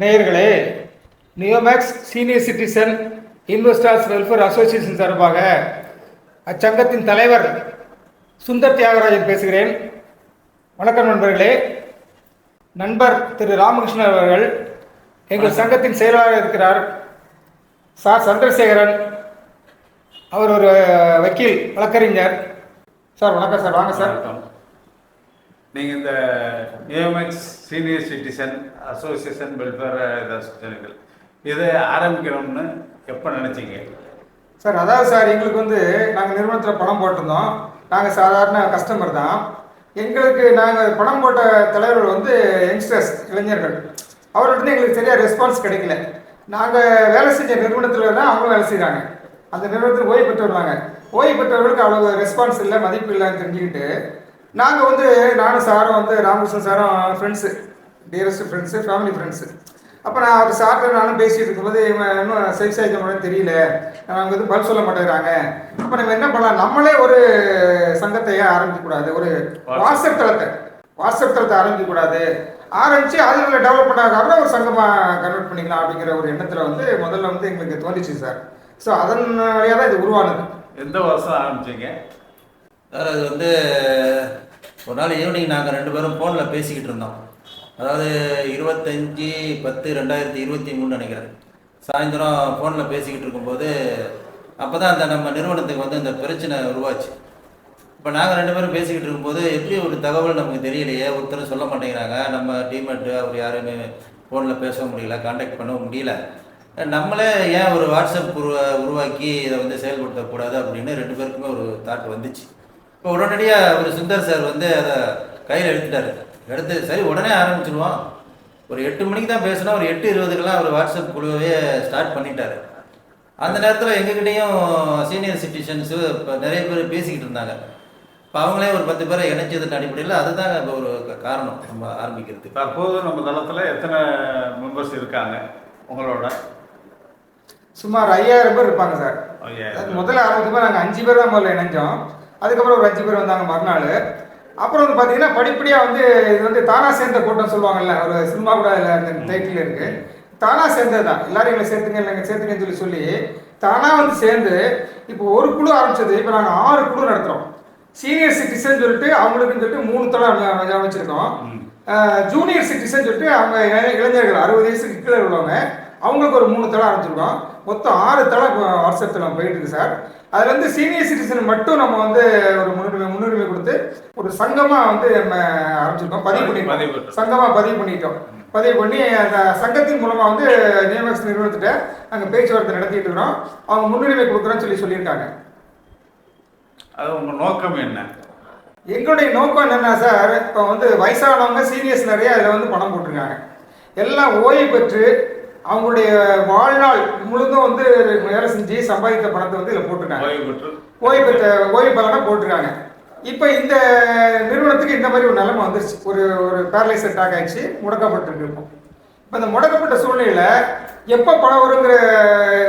நேயர்களே Neomax senior citizen investors welfare association சார்பாக அச்சங்கத்தின் தலைவர் சுந்தர் தியாகராஜன் பேசுகிறேன். வணக்கம் நண்பர்களே. நண்பர் திரு ராமகிருஷ்ணன் அவர்கள் எங்கள் சங்கத்தின் செயலாளர் இருக்கிறார். சார் சந்திரசேகரன் அவர் ஒரு வக்கீல் வழக்கறிஞர். சார் வணக்கம் சார் வாங்க சார். நீங்கள் இந்த AMX senior citizen association welfare சொன்னீர்கள் இதை ஆரம்பிக்கணும்னு எப்போ நினச்சிங்க? சார் அதாவது சார் எங்களுக்கு வந்து நாங்கள் நிறுவனத்தில் பணம் போட்டிருந்தோம். நாங்கள் சாதாரண கஸ்டமர் தான். எங்களுக்கு நாங்கள் பணம் போட்ட தலைவர்கள் வந்து யங்ஸ்டர்ஸ் இளைஞர்கள். அவர்கிட்ட எங்களுக்கு சரியாக ரெஸ்பான்ஸ் கிடைக்கல. நாங்கள் வேலை செஞ்ச நிறுவனத்தில் தான் அவங்களும் வேலை செய்கிறாங்க அந்த நிறுவனத்தில் ஓய்வு பெற்று வருவாங்க. ஓய்வு பெற்றவர்களுக்கு அவ்வளோ ரெஸ்பான்ஸ் இல்லை மதிப்பு இல்லைன்னு தெரிஞ்சுக்கிட்டு நாங்கள் வந்து நானும் சாரும் வந்து ராமகிருஷ்ணன் சாரும் friends dearest friends family friends அப்போ நான் அவர் சார்ட்ட நானும் பேசிட்டு இருக்கும்போது இவன் இன்னும் செவிசாய்க்க முடியும் தெரியல. அவங்க வந்து பதில் சொல்ல மாட்டேங்கிறாங்க. அப்போ நம்ம என்ன பண்ணலாம்? நம்மளே ஒரு சங்கத்தை ஏன் ஆரம்பிக்கக்கூடாது. ஒரு வாட்ஸ்அப். தளத்தை வாட்ஸ்அப் தளத்தை ஆரம்பிக்கக்கூடாது. ஆரம்பித்து அதில் டெவலப் பண்ணாத ஒரு சங்கமாக கன்வெர்ட் பண்ணிக்கலாம் அப்படிங்கிற ஒரு எண்ணத்தில் வந்து முதல்ல வந்து எங்களுக்கு தோணுச்சு சார். ஸோ அதன் வழியாக தான் இது உருவானது. எந்த வருஷம் ஆரம்பிச்சீங்க? சார் அது வந்து ஒரு நாள் ஈவினிங் நாங்கள் ரெண்டு பேரும் ஃபோனில் பேசிக்கிட்டு இருந்தோம். அதாவது இருபத்தஞ்சி பத்து ரெண்டாயிரத்தி இருபத்தி மூணு நினைக்கிறேன். சாயந்தரம் ஃபோனில் பேசிக்கிட்டு இருக்கும்போது அப்போ தான் அந்த நம்ம நிறுவனத்துக்கு வந்து இந்த பிரச்சனை உருவாச்சு. இப்போ நாங்கள் ரெண்டு பேரும் பேசிக்கிட்டு இருக்கும்போது எப்படி ஒரு தகவல் நமக்கு தெரியலையே ஒருத்தரும் சொல்ல மாட்டேங்கிறாங்க. நம்ம டீமேட்டு அவர் யாருமே ஃபோனில் பேச முடியல காண்டாக்ட் பண்ண முடியல. நம்மளே ஏன் ஒரு வாட்ஸ்அப் உருவா உருவாக்கி இதை வந்து செயல்படுத்தக்கூடாது அப்படின்னு ரெண்டு பேருக்குமே ஒரு தாட் வந்துச்சு. இப்போ உடனடியாக ஒரு சுந்தர் சார் வந்து அதை கையில் எடுத்துட்டாரு. எடுத்து சரி உடனே ஆரம்பிச்சிருவோம். ஒரு எட்டு மணிக்கு தான் பேசினா ஒரு எட்டு இருபதுக்கெல்லாம் அவர் வாட்ஸ்அப் குழுவே ஸ்டார்ட் பண்ணிட்டாரு. அந்த நேரத்தில் எங்ககிட்டயும் சீனியர் சிட்டிசன்ஸு இப்போ நிறைய பேர் பேசிக்கிட்டு இருந்தாங்க. இப்போ அவங்களே ஒரு பத்து பேரை இணைச்சதன் அடிப்படையில் அதுதான் இப்போ ஒரு காரணம் நம்ம ஆரம்பிக்கிறதுக்கு. தற்போது நம்ம தளத்தில் எத்தனை மெம்பர்ஸ் இருக்காங்க உங்களோட? சுமார் ஐயாயிரம் பேர் இருப்பாங்க சார். முதல்ல ஆரம்பிச்சப்போ நாங்கள் அஞ்சு பேர் தான் முதல்ல இணைஞ்சோம். அதுக்கப்புறம் ஒரு அஞ்சு பேர் வந்தாங்க மறுநாள். அப்புறம் வந்து பார்த்தீங்கன்னா படிப்படியாக வந்து இது வந்து தானா சேர்ந்த கூட்டம் சொல்லுவாங்கல்ல ஒரு சினிமா கூட அதில் அந்த டைட்டில் இருக்கு. தானா சேர்ந்தது தான் எல்லாரும் எங்களை சேர்த்துங்க இல்லை எங்களை சேர்த்துங்கன்னு சொல்லி சொல்லி தானா வந்து சேர்ந்து இப்போ ஒரு குழு ஆரம்பிச்சது. இப்போ நாங்கள் ஆறு குழு நடத்துகிறோம் சீனியர் சிட்டிசன் சொல்லிட்டு அவங்களுக்குன்னு சொல்லிட்டு மூணு தலை அமை- அமைச்சிருக்கோம் ஜூனியர் சிட்டிசன் சொல்லிட்டு அவங்க இளை- இளைஞர்கள் அறுபது வயசுக்கு கீழே உள்ளவங்க அவங்களுக்கு ஒரு மூணு தலை ஆரம்பிச்சிருக்கோம் மொத்தம் ஆறு தளம் போயிட்டு இருக்கு சார். அதுல இருந்து சீனியர் சிட்டிசன் மட்டும் நம்ம வந்து ஒரு முன்னுரிமை முன்னுரிமை கொடுத்து ஒரு சங்கமா வந்து நம்ம ஆரம்பிச்சிருக்கோம். பதிவு பண்ணிட்டோம். பண்ணிட்டோம். சங்கமா பதிவு பண்ணிட்டோம். பதிவு பண்ணி அந்த சங்கத்தின் மூலமா வந்து நியமக்ஸ் நிறுவனத்திட்ட நாங்கள் பேச்சுவார்த்தை நடத்திட்டு இருக்கிறோம். அவங்க முன்னுரிமை கொடுக்குறோன்னு சொல்லி சொல்லியிருக்காங்க. அது உங்கள் நோக்கம் என்ன? எங்களுடைய நோக்கம் என்னன்னா சார் இப்போ வந்து வயசானவங்க சீனியர்ஸ் நிறைய அதில் வந்து பணம் போட்டிருக்காங்க. எல்லாம் ஓய்வு பெற்று அவங்களுடைய வாழ்நாள் முழுதும் வந்து வேலை செஞ்சு சம்பாதித்த பணத்தை வந்து இதில் போட்டிருக்காங்க. ஓய்வு பெற்று. ஓய்வு பெற்ற ஓய்வு பலனை போட்டிருக்காங்க. இப்போ இந்த நிறுவனத்துக்கு இந்த மாதிரி ஒரு நிலைமை வந்துருச்சு. ஒரு ஒரு பேரலைஸ் அட்டாக் ஆயிடுச்சு முடக்கப்பட்டிருக்கு இப்போ. இப்போ இந்த முடக்கப்பட்ட சூழ்நிலையில எப்போ பணம் வருங்கிற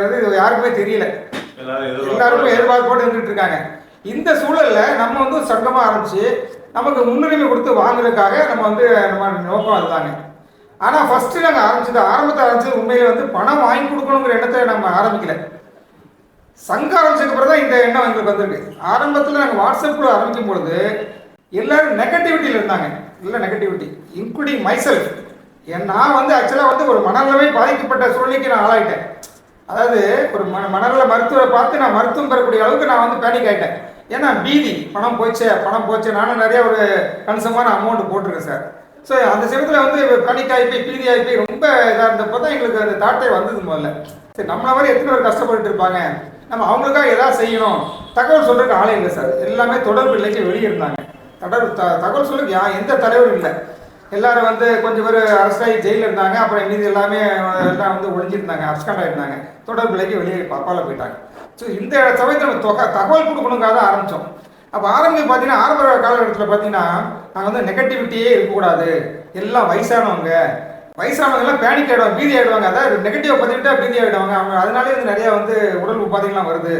இது இது யாருக்குமே தெரியல. எல்லாரும் எல்லாருக்கும் எதிர்பார்ப்பு எதிர்பார்ப்போடு இருந்துட்டு இருக்காங்க. இந்த சூழல்ல நம்ம வந்து சங்கமா ஆரம்பிச்சு நமக்கு முன்னுரிமை கொடுத்து வாங்குறதுக்காக நம்ம வந்து நம்ம நோக்கம் அதுதாங்க ஆனால் ஃபஸ்ட்டு நாங்கள் ஆரம்பிச்சது ஆரம்பத்தை ஆரம்பிச்சது உண்மையில வந்து பணம் வாங்கி கொடுக்கணுங்கிற எண்ணத்தை நம்ம ஆரம்பிக்கல. சங்கம் ஆரம்பிச்சதுக்கு அப்புறம் தான் இந்த எண்ணம் எங்களுக்கு வந்திருக்கு. ஆரம்பத்தில் நாங்கள் வாட்ஸ்அப் குழு ஆரம்பிக்கும் பொழுது எல்லாரும் நெகட்டிவிட்டியில் இருந்தாங்க. இல்லை நெகட்டிவிட்டி இன்க்ளூடிங் மைசெல்ஃப் நான் வந்து ஆக்சுவலாக வந்து ஒரு மணலவே பாதிக்கப்பட்ட சூழ்நிலைக்கு நான் ஆளாயிட்டேன். அதாவது ஒரு மன மனநல மருத்துவரை பார்த்து நான் மருத்துவம் பெறக்கூடிய அளவுக்கு நான் வந்து பேனிக் ஆயிட்டேன். ஏன்னா பீதி. பணம் போச்சே பணம் போச்சே. நானும் நிறைய ஒரு கணிசமான அமௌண்ட் போட்டிருக்கேன் சார் ஸோ அந்த சமயத்தில் வந்து பேனிக் ஆகி போய் பீதி ஆகி போய் ரொம்ப இதாக இருந்தப்போ தான் எங்களுக்கு அந்த தாட்டே வந்தது முதல்ல. சரி நம்மளை மாதிரி எத்தனை பேர் கஷ்டப்பட்டு இருப்பாங்க? நம்ம அவங்களுக்காக எதாவது செய்யணும். தகவல் சொல்றதுக்கு ஆளே இல்லை சார் எல்லாமே தொடர்பு இல்லைக்கு வெளியே இருந்தாங்க. தொடர்பு த தகவல் சொல்லுக்கு யா எந்த தலைவரும் இல்லை. எல்லாரும் வந்து கொஞ்சம் பேர் அரசாகி ஜெயிலில் இருந்தாங்க. அப்புறம் மீதி எல்லாமே எல்லாம் வந்து ஒழிஞ்சிருந்தாங்க அப்ஸ்காண்டாக இருந்தாங்க தொடர்பு இல்லைக்கு வெளியே அப்பால போயிட்டாங்க. ஸோ இந்த சமயத்தில் நம்ம தொகை தகவல் கொடுக்கணுங்காக தான் ஆரம்பித்தோம் அப்போ ஆரம்பி பார்த்தீங்கன்னா ஆரம்ப காலகட்டத்தில் பார்த்தீங்கன்னா நாங்கள் வந்து நெகட்டிவிட்டியே இருக்கக்கூடாது. எல்லாம் வயசானவங்க. வயசானவங்கெல்லாம் பேனிக் ஆயிடுவாங்க பீதி ஆகிடுவாங்க அதாவது நெகட்டிவாக பார்த்துக்கிட்டா பீதி ஆயிடுவாங்க. அவங்க அதனாலே வந்து நிறையா வந்து உடல் உபாதைகள்லாம் வருது.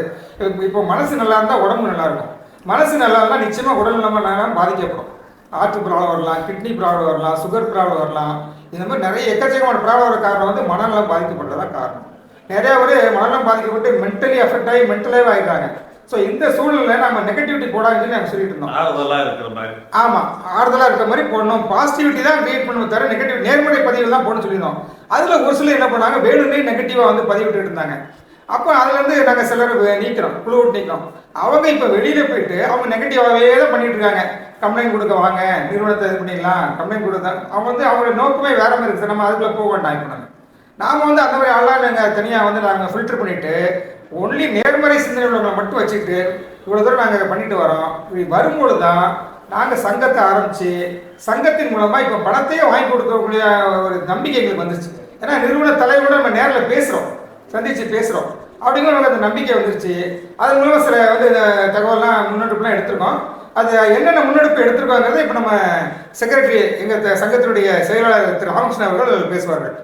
இப்போ மனசு நல்லா இருந்தால் உடம்பு நல்லா இருக்கும். மனசு நல்லா இருந்தால் நிச்சயமாக உடல் நம்ம நல்லா பாதிக்கப்படும். ஹார்ட் ப்ராப்ளம் வரலாம் கிட்னி ப்ராப்ளம் வரலாம் சுகர் ப்ராப்ளம் வரலாம். இந்த மாதிரி நிறைய எக்கச்சக்கமான ப்ராப்ளம் வர காரணம் வந்து மனநலம் பாதிக்கப்பட்டதான் காரணம். நிறையா பேர் மனநலம் பாதிக்கப்பட்டு மென்டலி அஃபெக்ட் ஆகி மென்டலே ஆகிடுறாங்க ஸோ இந்த சூழ்நிலை நம்ம நெகட்டிவிட்டி போடாதுன்னு நாங்கள் சொல்லிட்டு இருந்தோம் ஆறுதலா இருக்கிற மாதிரி. ஆமாம் ஆறுதலாக இருக்க மாதிரி போடணும். பாசிட்டிவிட்டி தான் கிரியேட் பண்ணுவோம் தவிர நெகட்டிவ் நேர்மறை பதிவு தான் போட சொல்லியிருந்தோம். அதில் ஒரு சிலர் என்ன பண்ணாங்க வேணும்னே நெகட்டிவாக வந்து பதிவிட்டு இருந்தாங்க. அப்போ அதுலேருந்து நாங்கள் சிலர் நீக்கிறோம் குழு நீக்கிறோம். அவங்க இப்போ வெளியில் போயிட்டு அவங்க நெகட்டிவாகவே தான் பண்ணிட்டு இருக்காங்க. கம்ப்ளைண்ட் கொடுக்க வாங்க நிறுவனத்தை இது பண்ணிடலாம் கம்ப்ளைண்ட் கொடுத்தா அவங்க வந்து அவங்களோட நோக்கமே வேற மாதிரி இருக்குது நம்ம அதுக்குள்ளே போக வேண்டாம் இப்போ நாங்கள் நாம வந்து அந்த மாதிரி ஆளாக நாங்கள் தனியாக வந்து நாங்கள் ஃபில்டர் பண்ணிட்டு ஒன்லி நேர்மறை சிந்தனை உள்ளவங்களை மட்டும் வச்சுக்கிட்டு இவ்வளோ தூரம் நாங்கள் பண்ணிட்டு வரோம். இப்படி வரும்பொழுது தான் நாங்கள் சங்கத்தை ஆரம்பித்து சங்கத்தின் மூலமாக இப்போ பணத்தையே வாங்கி கொடுக்கக்கூடிய ஒரு நம்பிக்கை எங்களுக்கு வந்துருச்சு. ஏன்னா நிறுவன தலைவரோட நம்ம நேரில் பேசுகிறோம் சந்தித்து பேசுகிறோம் அப்படிங்கிற நமக்கு அந்த நம்பிக்கை வந்துருச்சு. அதன் மூலமாக சில வந்து இந்த தகவல்லாம் முன்னெடுப்புலாம் எடுத்திருக்கோம். அது என்னென்ன முன்னெடுப்பு எடுத்திருக்காங்கிறத இப்போ நம்ம செக்ரட்டரி எங்கள் சங்கத்தினுடைய செயலாளர் திரு ராமகிருஷ்ணன் அவர்கள் பேசுவார்கள்.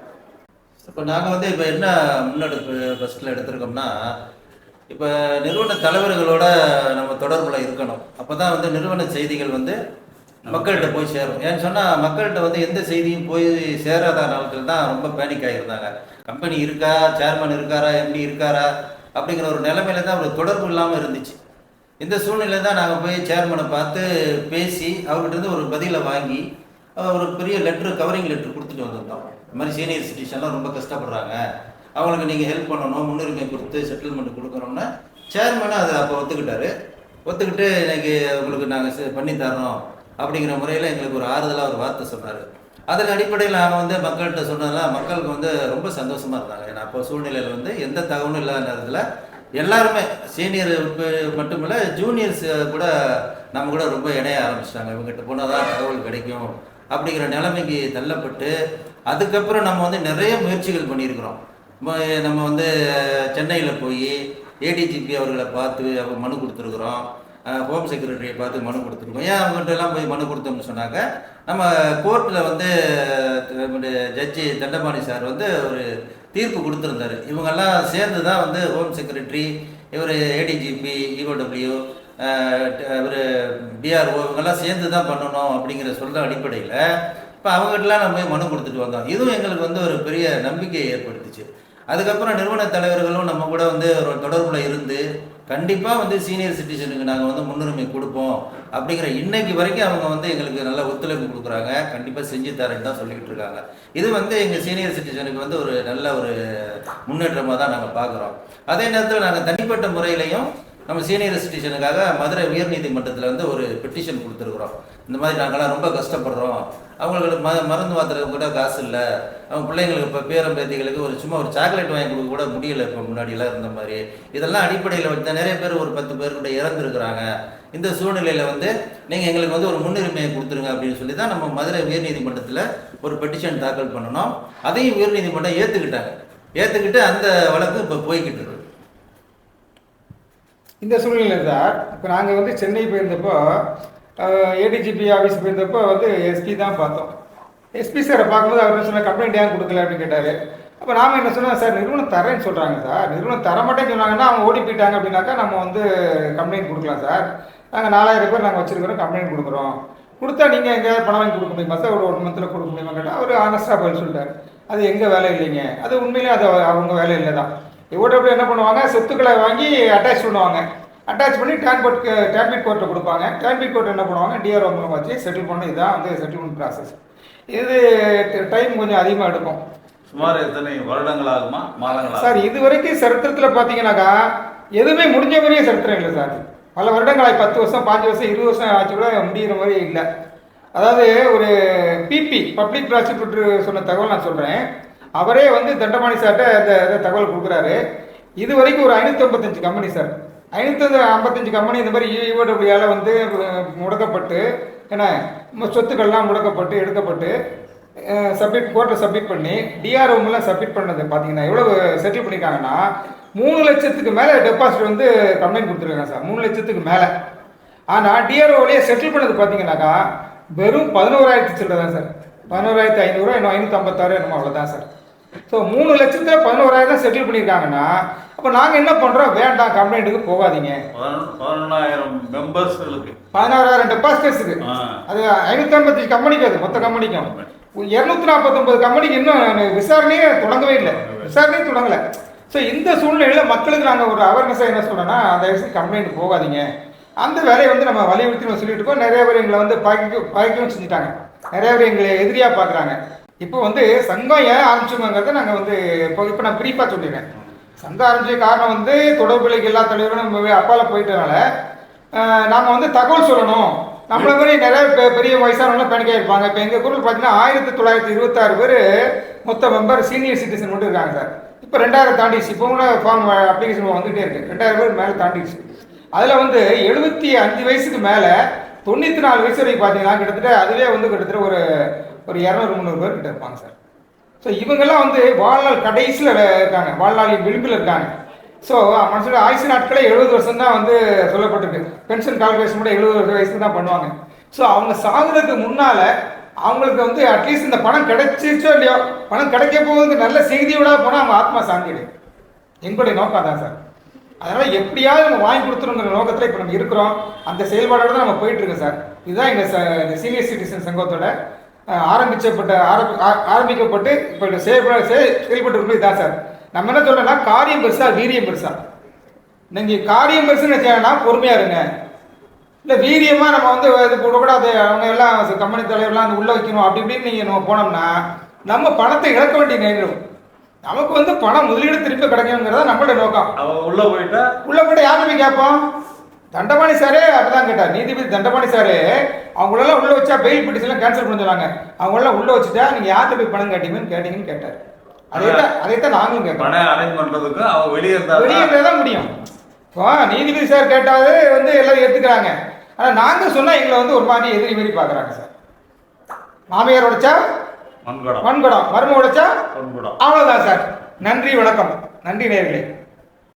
இப்போ நாங்கள் வந்து இப்போ என்ன முன்னெடுப்பு ஃபஸ்ட்டில் எடுத்திருக்கோம்னா இப்போ நிறுவன தலைவர்களோட நம்ம தொடர்பில் இருக்கணும். அப்போ தான் வந்து நிறுவன செய்திகள் வந்து மக்கள்கிட்ட போய் சேரும். ஏன்னு சொன்னால் மக்கள்கிட்ட வந்து எந்த செய்தியும் போய் சேராத நாட்கள் தான் ரொம்ப பேனிக் ஆகியிருந்தாங்க கம்பெனி இருக்கா சேர்மன் இருக்காரா எம்டி இருக்காரா அப்படிங்கிற ஒரு நிலைமையில தான் ஒரு தொடர்பு இல்லாமல் இருந்துச்சு. இந்த சூழ்நிலை தான் நாங்கள் போய் சேர்மனை பார்த்து பேசி அவர்கிட்ட இருந்து ஒரு பதிலை வாங்கி ஒரு பெரிய லெட்ரு கவரிங் லெட்ரு கொடுத்துட்டு வந்திருந்தோம். இந்த மாதிரி சீனியர் சிட்டிசன்லாம் ரொம்ப கஷ்டப்படுறாங்க. அவங்களுக்கு நீங்கள் ஹெல்ப் பண்ணணும் முன்னுரிமை கொடுத்து செட்டில்மெண்ட் கொடுக்கணும்னா சேர்மனும் அதை அப்போ ஒத்துக்கிட்டாரு. ஒத்துக்கிட்டு இன்னைக்கு உங்களுக்கு நாங்கள் பண்ணி தரோம் அப்படிங்கிற முறையில் எங்களுக்கு ஒரு ஆறுதலாக ஒரு வார்த்தை சொன்னார் அதன் அடிப்படையில் நாங்கள் வந்து மக்கள்கிட்ட சொன்னதெல்லாம் மக்களுக்கு வந்து ரொம்ப சந்தோஷமாக இருந்தாங்க. ஏன்னா அப்போ சூழ்நிலையில் வந்து எந்த தகவலும் இல்லாத நேரத்தில் எல்லாருமே சீனியர் மட்டுமில்லை ஜூனியர்ஸ் கூட நம்ம கூட ரொம்ப இணைய ஆரம்பிச்சிட்டாங்க. இவங்ககிட்ட போனால் தான் தகவல் கிடைக்கும். அப்படிங்கிற நிலைமைக்கு தள்ளப்பட்டு அதுக்கப்புறம் நம்ம வந்து நிறைய முயற்சிகள் பண்ணியிருக்கிறோம். நம்ம வந்து சென்னையில் போய் ஏடிஜிபி அவர்களை பார்த்து அவங்க மனு கொடுத்துருக்குறோம். ஹோம் செக்ரட்டரியை பார்த்து மனு கொடுத்துருக்கோம். ஏன் அவங்ககிட்ட எல்லாம் போய் மனு கொடுத்தோம்னு சொன்னாக்க நம்ம கோர்ட்டில் வந்து நம்முடைய ஜட்ஜி தண்டபாணி சார் வந்து ஒரு தீர்ப்பு கொடுத்துருந்தாரு. இவங்கெல்லாம் சேர்ந்து தான் வந்து ஹோம் செக்ரட்டரி இவர் ஏடிஜிபி இஓடபிள்யூ ஒரு டிஆர்ஓ இவங்கெல்லாம் சேர்ந்து தான் பண்ணணும் அப்படிங்கிற சொல்கிற அடிப்படையில் இப்போ அவங்ககிட்டலாம் நம்ம போய் மனு கொடுத்துட்டு வந்தோம். இதுவும் எங்களுக்கு வந்து ஒரு பெரிய நம்பிக்கையை ஏற்படுத்துச்சு. அதுக்கப்புறம் நிறுவன தலைவர்களும் நம்ம கூட வந்து ஒரு தொடர்பில் இருந்து கண்டிப்பாக வந்து சீனியர் சிட்டிசனுக்கு நாங்கள் வந்து முன்னுரிமை கொடுப்போம் அப்படிங்கிற இன்னைக்கு வரைக்கும் அவங்க வந்து எங்களுக்கு நல்ல ஒத்துழைப்பு கொடுக்குறாங்க. கண்டிப்பாக செஞ்சு தரேன்னு தான் சொல்லிக்கிட்டு இருக்காங்க. இது வந்து எங்கள் சீனியர் சிட்டிசனுக்கு வந்து ஒரு நல்ல ஒரு முன்னேற்றமாக தான் நாங்கள் பார்க்குறோம். அதே நேரத்தில் நாங்கள் தனிப்பட்ட முறையிலையும் நம்ம சீனியர் சிட்டிசனுக்காக மதுரை உயர்நீதிமன்றத்தில் வந்து ஒரு பெட்டிஷன் கொடுத்துருக்குறோம். இந்த மாதிரி நாங்களாம் ரொம்ப கஷ்டப்படுறோம். அவங்களுக்கு ம மருந்து மாத்திரைக்கு கூட காசு இல்லை. அவங்க பிள்ளைங்களுக்கு இப்போ பேரம் பேத்திகளுக்கு ஒரு சும்மா ஒரு சாக்லேட் வாங்கி கொடுக்க கூட முடியல இப்போ முன்னாடியெல்லாம் இருந்த மாதிரி. இதெல்லாம் அடிப்படையில் வந்து நிறைய பேர் ஒரு பத்து பேர் கூட இறந்துருக்குறாங்க. இந்த சூழ்நிலையில் வந்து நீங்கள் எங்களுக்கு வந்து ஒரு முன்னுரிமையை கொடுத்துருங்க அப்படின்னு சொல்லி தான் நம்ம மதுரை உயர்நீதிமன்றத்தில் ஒரு பெட்டிஷன் தாக்கல் பண்ணணும். அதையும் உயர்நீதிமன்றம் ஏற்றுக்கிட்டாங்க ஏற்றுக்கிட்டு அந்த வழக்கு இப்போ போய்கிட்டு இருக்கு. இந்த சூழ்நிலையில் சார் இப்போ நாங்கள் வந்து சென்னை போயிருந்தப்போ ஏடிஜிபி ஆஃபீஸ் போயிருந்தப்போ வந்து எஸ்பி தான் பார்த்தோம். எஸ்பி சாரை பார்க்கும்போது அவர் என்ன சொன்னார் கம்ப்ளைண்ட் ஏன் கொடுக்கல? அப்படின்னு கேட்டார். அப்போ நாம் என்ன சொன்னோம் சார் நிறுவனம் தரேன்னு சொல்கிறாங்க சார் நிறுவனம் தர மாட்டேன்னு சொன்னாங்கன்னா அவங்க ஓடி போயிட்டாங்க அப்படின்னாக்கா நம்ம வந்து கம்ப்ளைண்ட் கொடுக்கலாம் சார் நாங்கள் நாலாயிரம் பேர் நாங்கள் வச்சுருக்கிறோம் கம்ப்ளைண்ட் கொடுக்குறோம். கொடுத்தா நீங்கள் எங்கேயாவது பணம் வாங்கி கொடுக்க முடியுமா சார் ஒரு ஒன் மந்தில் கொடுக்க முடியுமா கேட்டால் அவர் ஆனஸ்டாக பதில் சொல்லிட்டார். அது எங்கள் வேலை இல்லைங்க. அது உண்மையிலே அது அவங்க வேலை இல்லை தான் இவ்வளோ என்ன பண்ணுவாங்க? சொத்துக்களை வாங்கி அட்டாச் பண்ணுவாங்க. அட்டாச் பண்ணி டேன்போர்ட் டேபிட் கோர்ட்டில் கொடுப்பாங்க. டேபிட் கோர்ட் என்ன பண்ணுவாங்க? டிஆர்ஓ மூலம் வச்சு செட்டில் பண்ண இதுதான் வந்து செட்டில்மெண்ட் ப்ராசஸ் இது டைம் கொஞ்சம் அதிகமாக எடுக்கும். சுமார் எத்தனை வருடங்கள் ஆகுமா? மாதங்கள் சார் இது வரைக்கும் சரித்திரத்தில் பார்த்தீங்கன்னாக்கா எதுவுமே முடிஞ்ச மாதிரியே சரித்திரம் இல்லை சார் பல வருடங்களாய் பத்து வருஷம் பாஞ்சு வருஷம் இருபது வருஷம் ஆச்சு கூட முடிகிற மாதிரி இல்லை. அதாவது ஒரு பிபி பப்ளிக் ப்ராசிக்யூட்டர் சொன்ன தகவல் நான் சொல்கிறேன் அவரே வந்து தண்டமாணி சார்கிட்ட இந்த தகவல் கொடுக்குறாரு. இது வரைக்கும் ஒரு ஐநூற்றி ஐம்பத்தஞ்சு கம்பெனி சார் ஐநூற்றி ஐம்பத்தஞ்சு கம்பெனி இந்த மாதிரி ஈவோடபிள்யூஆல வந்து முடக்கப்பட்டு என்ன சொத்துக்கள்லாம் முடக்கப்பட்டு எடுக்கப்பட்டு சப்மிட் கோர்ட்டை சப்மிட் பண்ணி டிஆர்ஓமெல்லாம் சப்மிட் பண்ணது பார்த்தீங்கன்னா எவ்வளோ செட்டில் பண்ணியிருக்காங்கன்னா மூணு லட்சத்துக்கு மேலே டெபாசிட் வந்து கம்ப்ளைண்ட் கொடுத்துருக்காங்க சார் மூணு லட்சத்துக்கு மேலே. ஆனால் டிஆர்ஓவிலேயே செட்டில் பண்ணது பார்த்தீங்கன்னாக்கா வெறும் பதினோராயிரத்து சில்லற தான் சார் பதினோராயிரத்தி ஐநூறுரூவா இன்னும் ஐநூற்றம்பத்தாறு என்னமோ அவ்வளோதான் சார் ஸோ மூணு லட்சத்துல பதினோராயிரம் செட்டில் பண்ணியிருக்காங்கன்னா அப்போ நாங்கள் என்ன பண்ணுறோம் வேண்டாம் கம்ப்ளைண்ட்டுக்கு போகாதீங்க. பதினொ- பதினொன்னாயிரம் மெம்பர்ஸ்களுக்கு பதினாறாயிரம் டெபாசிட்டர்ஸுக்கு. அது ஐநூற்றி ஐம்பத்தஞ்சு கம்பெனிக்கு அது மொத்த கம்பெனிக்கும் இரநூத்தி நாற்பத்தொம்பது கம்பெனிக்கு இன்னும் விசாரணையே தொடங்கவே இல்லை. விசாரணையே தொடங்கலை. ஸோ இந்த சூழ்நிலையில் மக்களுக்கு நாங்கள் ஒரு அவேர்னஸாக என்ன அந்த விஷயம் கம்ப்ளைண்ட் போகாதீங்க. அந்த வேலையை வந்து நம்ம வலியுறுத்தி நம்ம சொல்லிட்டு இருக்கோம். நிறைய பேர் எங்களை வந்து பாய்க்க பாய்க்கவும் செஞ்சுட்டாங்க நிறைய பேர் எங்களை எதிரியாக பார்க்குறாங்க இப்போ வந்து சங்கம் ஏன் ஆரம்பிச்சோங்கிறத நாங்கள் வந்து இப்போ இப்போ நான் ப்ரீஃபாக சொல்லிடுறேன். சங்கம் ஆரம்பிச்ச காரணம் வந்து தொடர்புலைக்கு எல்லா தலைவரும் நம்ம அப்பால போயிட்டனால நாங்கள் வந்து தகவல் சொல்லணும். நம்மளை மாதிரி நிறைய பெரிய வயசானவங்க பேனிக்காக இருப்பாங்க. இப்போ எங்கள் குரல் பார்த்தீங்கன்னா ஆயிரத்தி தொள்ளாயிரத்தி இருபத்தாறு பேர் மொத்த மெம்பர் சீனியர் சிட்டிசன் மட்டும் இருக்காங்க சார். இப்போ ரெண்டாயிரம் தாண்டிச்சு இப்போ கூட ஃபார்ம் அப்ளிகேஷன் வந்துகிட்டே இருக்கு. ரெண்டாயிரம் பேர் மேலே தாண்டிடுச்சு அதில் வந்து எழுபத்தி அஞ்சு வயசுக்கு மேலே தொண்ணூற்றி நாலு வயசு வரைக்கும் பார்த்தீங்கன்னா கிட்டத்தட்ட அதுவே வந்து கிட்டத்தட்ட ஒரு ஒரு இரநூறு முந்நூறு பேர் கிட்ட இருப்பாங்க சார். ஸோ இவங்கெல்லாம் வந்து வாழ்நாள் கடைசியில் இருக்காங்க. வாழ்நாளின் விளிம்பில் இருக்காங்க. ஸோ மனுஷனோட ஆயுசு நாட்களே எழுபது வருஷம் தான் வந்து சொல்லப்பட்டிருக்கு. பென்ஷன் கால்குலேஷன் கூட எழுபது வயசுக்கு தான் பண்ணுவாங்க. ஸோ அவங்க சாகுறதுக்கு முன்னால் அவங்களுக்கு வந்து அட்லீஸ்ட் இந்த பணம் கிடைச்சிச்சோ இல்லையோ பணம் கிடைக்க போகுது நல்ல செய்தியோட போனால் அவங்க ஆத்மா சாந்திடு எங்களுடைய நோக்கம் தான் சார். அதனால் எப்படியாவது நம்ம வாங்கி கொடுத்துருங்கிற நோக்கத்தில் இப்போ நம்ம இருக்கிறோம். அந்த செயல்பாடோடு தான் நம்ம போயிட்டுருக்கோம் சார். இதுதான் எங்கள் சீனியர் சிட்டிசன் சங்கத்தோட ஆரம்பிச்சப்பட்ட ஆரம்பிக்கப்பட்டு இப்போ செயல்பட செய- செயல்பட்டு இருக்கிறது இதான் சார். நம்ம என்ன சொல்றோம்னா காரியம் பெருசா வீரியம் பெருசா. நீங்க காரியம் பெருசுன்னு வச்சீங்கன்னா பொறுமையா இருங்க. இல்லை வீரியமா நம்ம வந்து இது கூட கூட அது அவங்க எல்லாம் கம்பெனி தலைவர்லாம் வந்து உள்ள வைக்கணும் அப்படி இப்படின்னு நீங்க நம்ம போனோம்னா நம்ம பணத்தை இழக்க வேண்டிய நேரம். நமக்கு வந்து பணம் முதலீடு திருப்பி கிடைக்கணுங்கிறத நம்மளுடைய நோக்கம். உள்ள போயிட்டா? உள்ள போயிட்டு யார் போய் கேட்போம்? தண்டபாணி சாரே அப்படிதான் கேட்டார். நீதிபதி தண்டபாணி சாரே அவங்களெல்லாம் உள்ள வச்சா பெயில் பிட்டிஷன்லாம் கேன்சல் பண்ண சொன்னாங்க. அவங்களெல்லாம் உள்ள வச்சுட்டா நீங்க யார்கிட்ட போய் பணம் கேட்டீங்கன்னு கேட்டீங்கன்னு கேட்டார். அதைத்தான் அதைத்தான் நாங்களும் கேட்கறோம் பணம் அரேஞ்ச் பண்றதுக்கு அவ வெளியே இருந்தா வெளியே தான் முடியும். இப்போ நீதிபதி சார் கேட்டாவது வந்து எல்லாரும் ஏத்துக்கிறாங்க. ஆனா நாங்க சொன்னா எங்களை வந்து ஒரு மாதிரி எதிரி மாரி பாக்குறாங்க சார். மாமியார் உடைச்சா மண்கடம் மண்குடம் மரும உடைச்சா பொன்குடம் அவ்வளவுதான் சார். நன்றி வணக்கம். நன்றி நேர்களே.